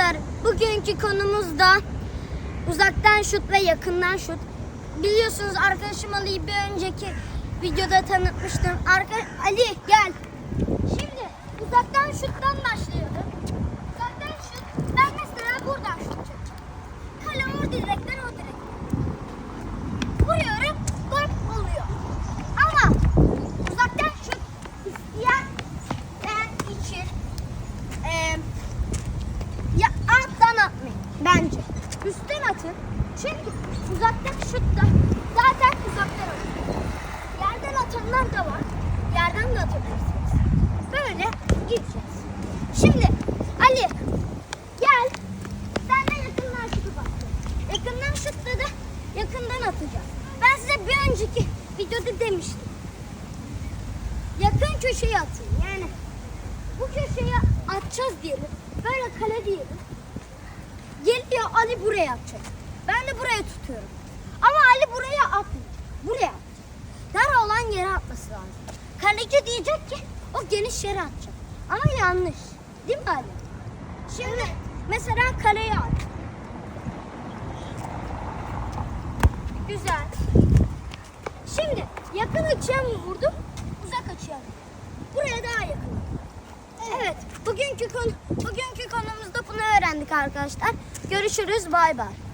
Arkadaşlar bugünkü konumuz da uzaktan şut ve yakından şut. Biliyorsunuz arkadaşım Ali'yi bir önceki videoda tanıtmıştım. Arka Ali gel. Şimdi uzaktan şuttan başlayalım. Uzaktan şut. Ben mesela buradan şut çekeceğim. Kale o direkten o direk. Vuruyorum. Gol oluyor. Ama uzaktan şut isteyen ben için eee ya alttan atmayın bence. Üstten atın. Çünkü uzaktan şut da zaten uzaktan atın. Yerden atanlar da var. Yerden de atabilirsiniz. Böyle gideceğiz. Şimdi Ali gel. Sen de yakından şutu bak. Yakından şutla da yakından atacağız. Ben size bir önceki videoda demiştim. Yakın köşeye atın. Yani bu köşeye atacağız diyelim. Böyle kale diyelim. Geliyor Ali buraya atacak. Ben de buraya tutuyorum. Ama Ali buraya atmıyor. Buraya atacak. Dar olan yere atması lazım. Kaleci diyecek ki o geniş yere atacak. Ama yanlış. Değil mi Ali? Şimdi mesela kaleye at. Güzel. Şimdi yakın açıya mı vurdum? Uzak açıya mı? Buraya daha yakın. Evet. Bugünkü konu bugünkü konumuzda bunu öğrendik arkadaşlar. Görüşürüz. Bay bay.